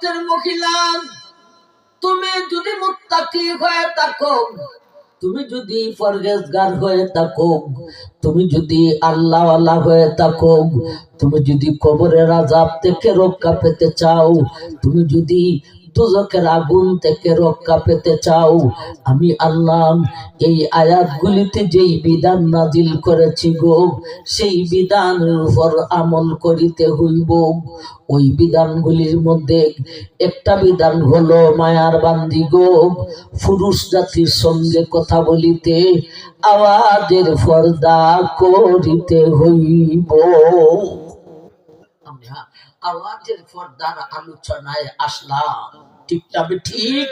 উম্মতের মহিলা, তুমি যদি মুত্তাকি হয়ে থাকো, তুমি যদি পরহেজগার হয়ে থাকো, তুমি যদি আল্লাহওয়ালা হয়ে থাকো, তুমি যদি কবরের আজাব থেকে রক্ষা পেতে চাও, তুমি যদি দুজকের আগুন থেকে রক্ষা পেতে চাও। আমি আল্লাহ, এই আয়াতগুলিতে যেই বিধান নাজিল করেছি গো, সেই বিধানের উপর আমল করিতে হইব। ওই বিধানগুলির মধ্যে একটা বিধান হলো মায়ার বান্দি গো, পুরুষ জাতির সঙ্গে কথা বলিতে, আওয়াজের পর্দা করিতে হইব। আওয়াজের পর্দার আলোচনায় আসলাম। ঠিক তবে ঠিক?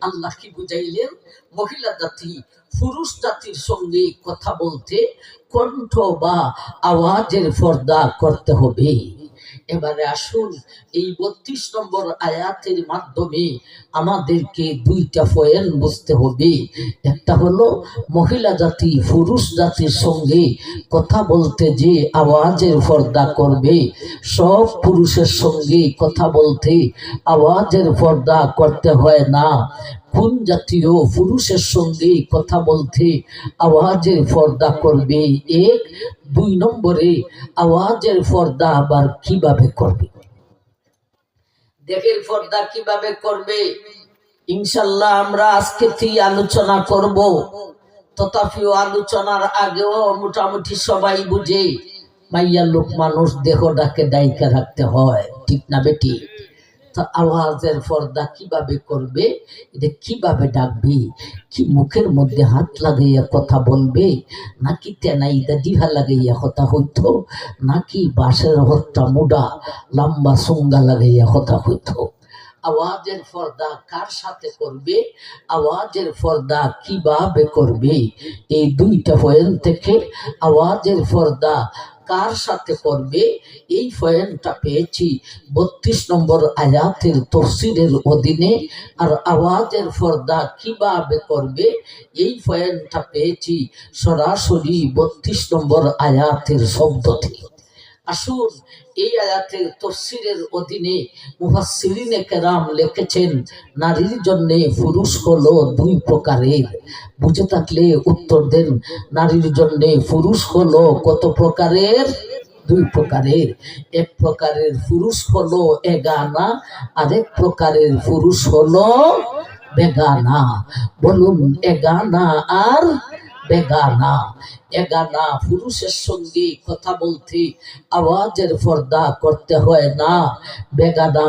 আল্লাহ কি বুঝাইলেন? মহিলা জাতি, পুরুষ জাতির সঙ্গে কথা বলতে কণ্ঠ বা আওয়াজের পর্দা করতে হবে। এবারে আসুন, এই বত্রিশ নম্বর আয়াতের মাধ্যমে আমাদেরকে দুইটা পয়েন্ট বুঝতে হবে। একটা হলো, মহিলা জাতি, পুরুষ জাতির সঙ্গে কথা বলতে যে আওয়াজের পর্দা করবে, সব পুরুষের সঙ্গে কথা বলতে আওয়াজের পর্দা করতে হয় না। কোন জাতীয় পুরুষের সঙ্গে কথা বলতে আওয়াজের পর্দা করবে এক, দুই নম্বরে আওয়াজের পর্দা আবার কীভাবে করবে? দেখের পর্দা কীভাবে করবে? ইনশাল্লাহ আমরা আজকে আলোচনা করব? তথাপিও আলোচনার আগেও মোটামুটি সবাই বুঝে। মাইয়া লোক মানুষ দেহটাকে ডাইকা রাখতে হয়, ঠিক না বেটি? আওয়াজের পর্দা কীভাবে করবে? এটা কীভাবে ডাকবে? কি মুখের মধ্যে হাত লাগাইয়া কথা বলবে? নাকি তেনাইদা দিহা লাগাইয়া কথা হইত? নাকি বাঁশের হত্যা মুডা লম্বা সুঙ্গা লাগাইয়া কথা হইতো? আওয়াজের পর্দা কার সাথে করবে? আওয়াজের পর্দা কীভাবে করবে? এই দুইটা পয়েন্ট থেকে আওয়াজের পর্দা কার সাথে করবে? এই পয়েন্টটা পেয়েছি বত্রিশ নম্বর আয়াতের তফসিলের অধীনে। আর আওয়াজের পর্দা কীভাবে করবে? এই পয়েন্টটা পেয়েছি সরাসরি বত্রিশ নম্বর আয়াতের শব্দ থেকে। আসুন, এই আয়াতের তফসিরের অধীনে মুহাসসিরিনে কেরাম লিখেছেন, নারীর জন্য পুরুষ হলো দুই প্রকারের। বুঝে থাকলে উত্তর দেন, নারীর জন্য পুরুষ হলো কত প্রকারের? দুই প্রকারের। এক প্রকারের পুরুষ হলো এগানা, আরেক প্রকারের পুরুষ হলো বেগানা। বলুন, এগানা আর বেগানা এগানা পুরুষের সঙ্গে কথা বলতে আওয়াজের পর্দা করতে হয় না। বেগানা